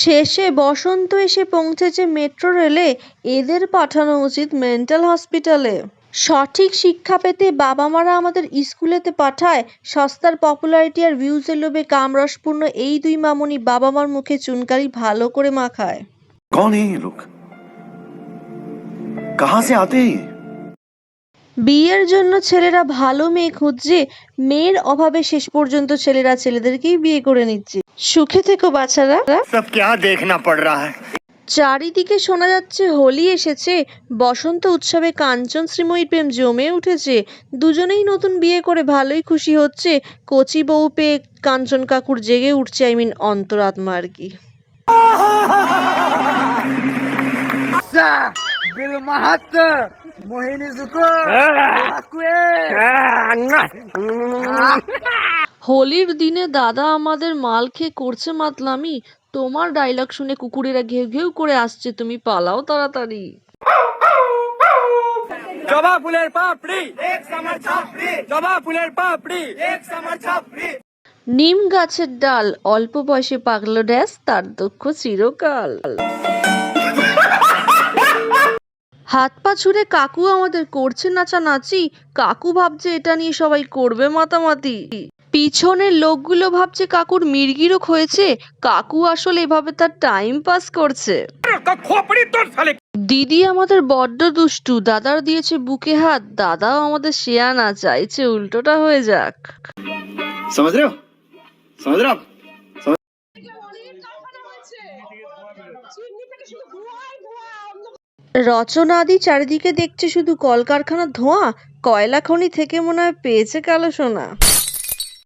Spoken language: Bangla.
শেষে বসন্ত এসে পৌঁছেছে মেট্রো রেলে, এদের পাঠানো উচিত মেন্টাল হসপিটালে। সঠিক শিক্ষা পেতে বাবা মারা আমাদের স্কুলেতে পাঠায়, সস্তার পপুলারিটি আর ভিউজের লোভে কামরসপূর্ণ এই দুই মামনি বাবা মার মুখে চুনকারি ভালো করে মাখায়। কন এই লোক কাহা সে আতে? বিয়ের জন্য ছেলেরা ভালো মেয়ে খুঁজছে মেয়ের অভাবে শেষ পর্যন্ত ছেলেরা ছেলেদেরকেই বিয়ে করে নিচ্ছে। সুখে থেকো বাচ্চারা। সব দেখনা পড় চারিদিকে শোনা যাচ্ছে হোলি এসেছে বসন্ত উৎসবে কাঞ্চন শ্রীময়ী প্রেম জমে উঠেছে। দুজনেই নতুন বিয়ে করে ভালোই খুশি হচ্ছে। কচি বউ পেয়ে কাঞ্চন কাকুর জেগে উঠছে আই মিন অন্তরাত্মা আর কি। মাহাত্ম! হোলির দিনে দাদা আমাদের মাল খেয়ে করছে মাতলামি। তোমার ডায়লগ শুনে কুকুরেরা ঘেউ ঘেউ করে আসছে। তুমি পালাও তাড়াতাড়ি। জবা ফুলের পাপড়ি। এক সামার ছাপড়ি। জবা ফুলের পাপড়ি। এক সামার ছাপড়ি। নিম গাছের ডাল। অল্প বয়সে পাগলো ড্যাস তার দুঃখ চিরকাল। হাত পা ছুড়ে কাকু আমাদের করছে নাচানাচি? কাকু ভাবছে এটা নিয়ে সবাই করবে মাতামাতি। পিছনের লোকগুলো ভাবছে কাকুর মির্গিরোগ হয়েছে। কাকু আসলে এভাবে তার টাইম পাস করছে। দিদি আমাদের বড্ড দুষ্টু দাদার দিয়েছে বুকে হাত দাদাও আমাদের শেয়া না চাইছে উল্টোটা হয়ে যাক। রচনাদি চারিদিকে দেখছে শুধু কলকারখানার ধোঁয়া কয়লা খনি থেকে মনে হয় পেয়েছে কালো সোনা।